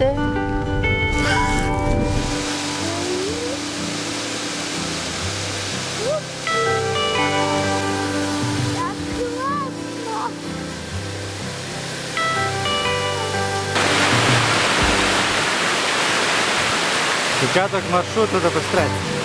класно. Початок маршруту до Бестрець.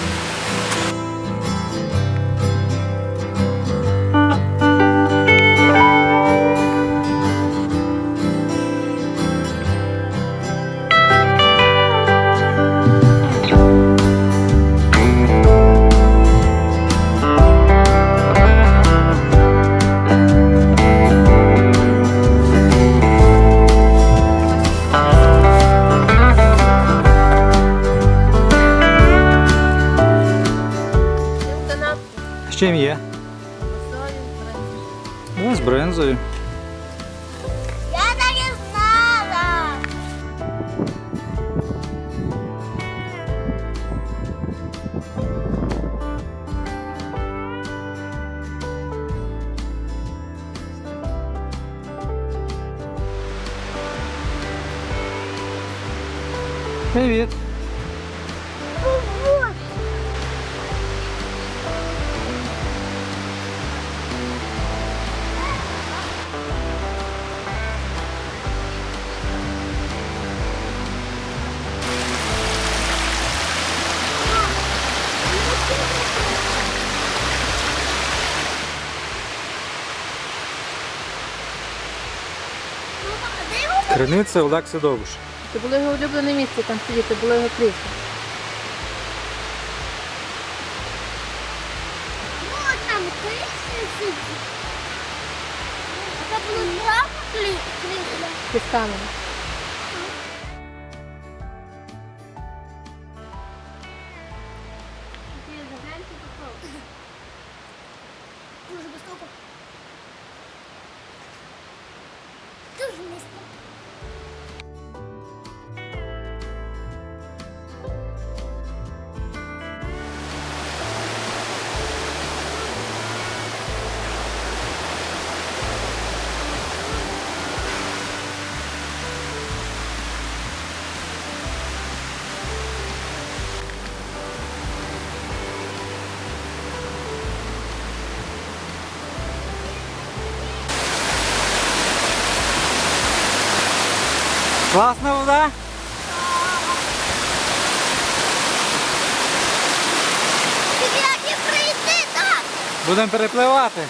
чим є? Солі, Ну, з бринзою. Я так і знала. Привіт. Криниця Олекси Довбуш. Це було його улюблене місце там сидіти, було його крісло. О, там крісло сидить. Це було справа крісло? Під Класна вода? Тобі як прийти так? Будемо перепливати.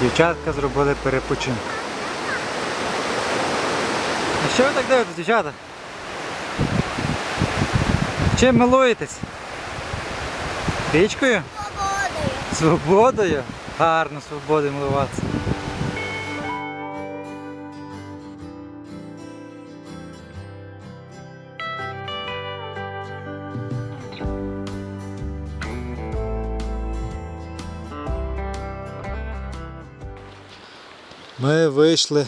Дівчатка зробили перепочинок. А що ви так дивитесь, дівчата? Чим милуєтесь? Річкою? свободою. Свободою? Гарно свободою милуватися. Ми вийшли.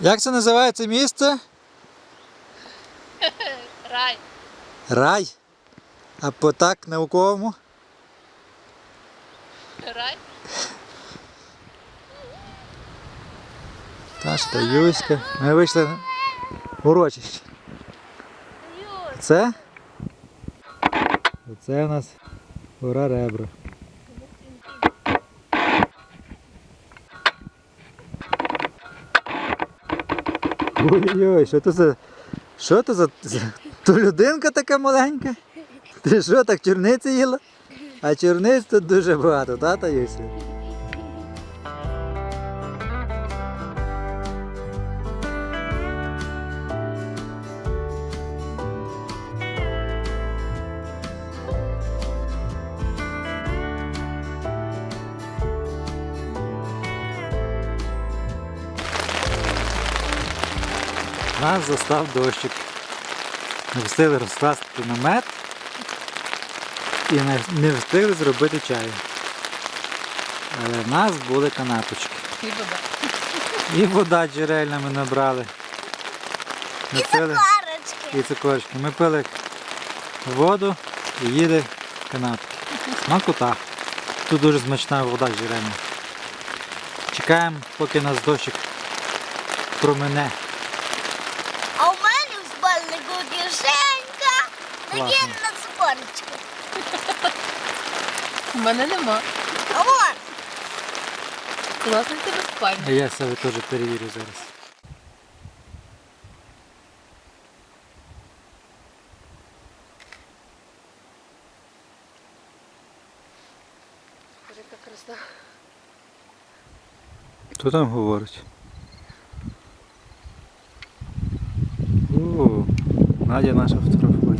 Як це називається місце? Рай. Рай. А по так науковому? Рай? Таша та Юська. Ми вийшли на урочище. Це? Це у нас гора ребра. Ой-ой, що то за. Що то за. То людинка така маленька? Ти що, так чорниці їла? А чорниць тут дуже багато, та, та застав дощик. Не встигли розкласти намет і не, не встигли зробити чаю. Але в нас були канапочки. І баба. І вода джерельна ми набрали. Ми пили Парочки. і цукорочки. Ми пили воду і їли канапки. Смакота. Тут дуже смачна вода джерельна. Чекаємо, поки нас дощик промене. А у мене в кишенька. Класно. Надіяна цукорочка. У мене нема. А вон. Класно тебе спальня. Я себе теж перевірю зараз. Хто там говорить? О, Надя наша фотографує.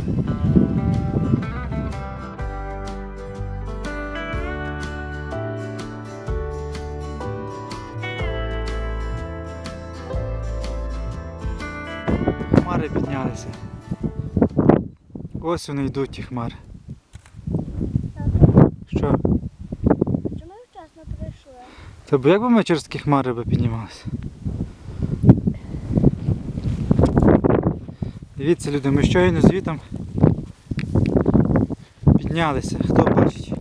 Хмари піднялися. Ось вони йдуть ті хмари. Що? Чому вчасно прийшли? Та бо як би ми через такі хмари би піднімалися? Дивіться, люди, ми щойно звітом піднялися. Хто бачить?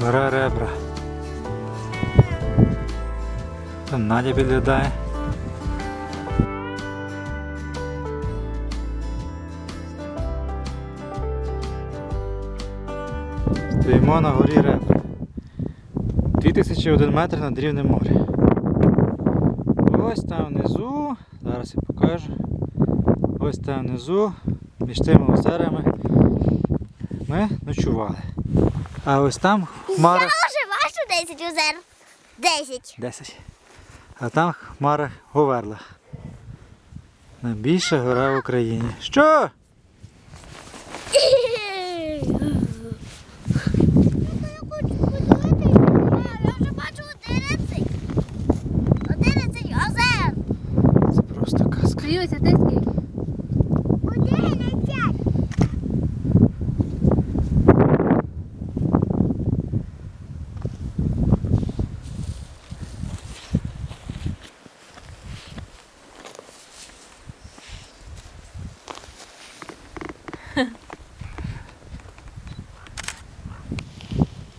Гора ребра. Надя підглядає. Стоїмо на горі ребра. 2001 метр над рівнем моря. Ось там внизу, зараз я покажу. Ось там внизу, між тими озерами ми ночували. А ось там хмара. Я вже бачу 10 озер. 10. 10. А там хмара Говерла. Найбільша гора в Україні. Що? Я вже бачу 11. 11 озер. Це просто казка. Сміюся, ти скільки? 11.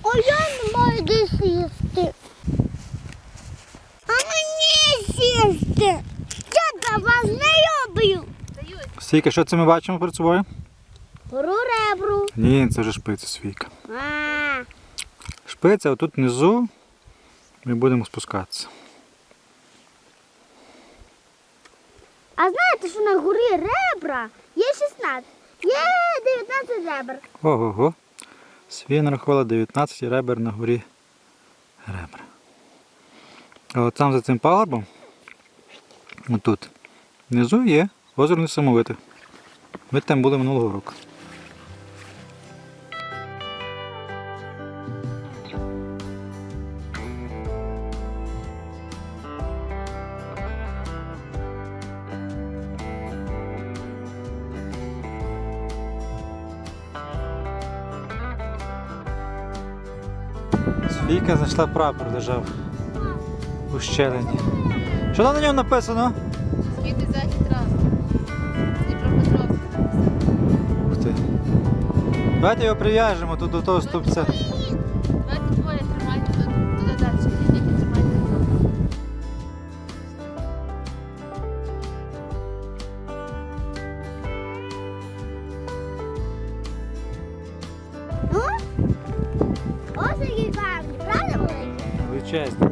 А я не маю де сісти. А мені сісти. Я до вас не люблю. Свійка, що це ми бачимо перед собою? Гору ребру. Ні, це вже шпиця Свійка. А, Шпиця отут внизу. Ми будемо спускатися. а знаєте, що на горі ребра є 16, є 19 ребр. Ого-го. Свія нарахувала 19 ребер на горі ребра. А от там за цим пагорбом, отут, внизу є озеро Несамовите. Ми там були минулого року. Софійка знайшла прапор, лежав у щелені. Що там на ньому написано? Світи захід Давайте його прив'яжемо тут до того стовпця. Давайте двоє тримайте тут, туди далі. Тільки тримайте. Ну, ось який гарний, правда великий? Величезний.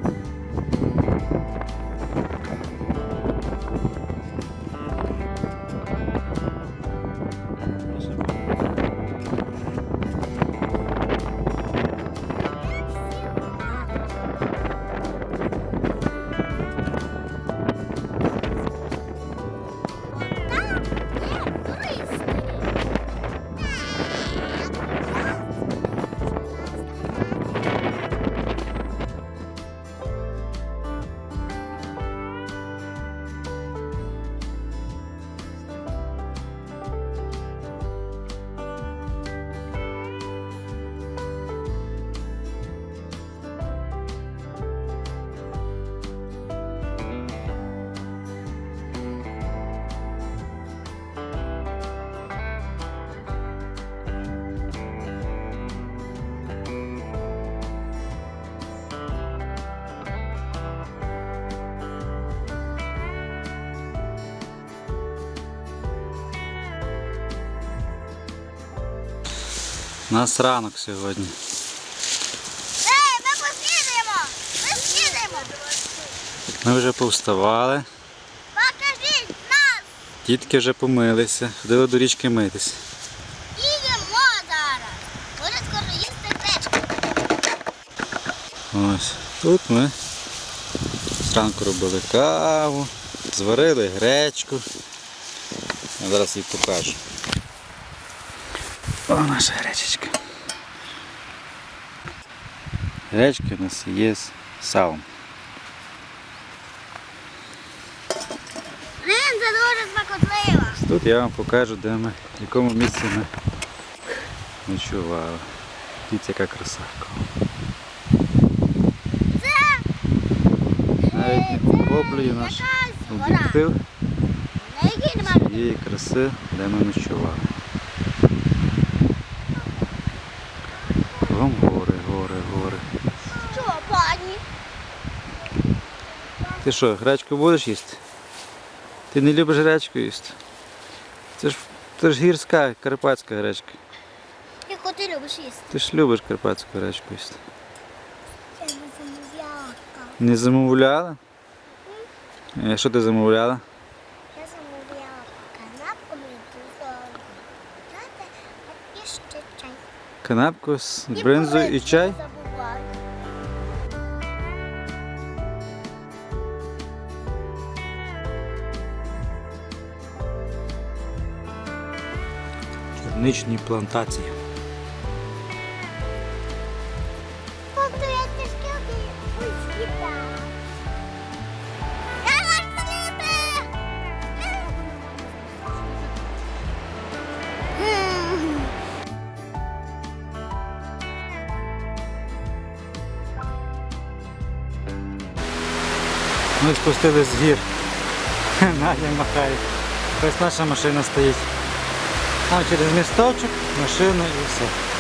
У нас ранок сьогодні. Ей, ми поснідаємо! Ми снідаємо! Ми вже повставали, Покажіть нас! дітки вже помилися, ходили до річки митись. Їдемо зараз! Буде скоро їсти гречку. Ось. Тут ми зранку робили каву, зварили гречку. Я зараз її покажу. О, наша гречечка. Гречка у нас є з салом. Блін, це дуже смакотливо. Тут я вам покажу, де ми, в якому місці ми ночували. Дивіться, яка краса. Це Навіть не охоплює наш об'єктив цієї краси, де ми ночували. Ти що, гречку будеш їсти? Ти не любиш гречку їсти? Це ж, це ж гірська карпатська гречка. Яку ти любиш їсти? Ти ж любиш карпатську гречку їсти. Я не замовляла. Не замовляла? Е, Що ти замовляла? Я замовляла канапку і ще чай. Канапку з бринзою і чай? Чорничні плантації. Ми спустились з гір. Надя махає. Ось наша машина стоїть. Через місточок, машина і все.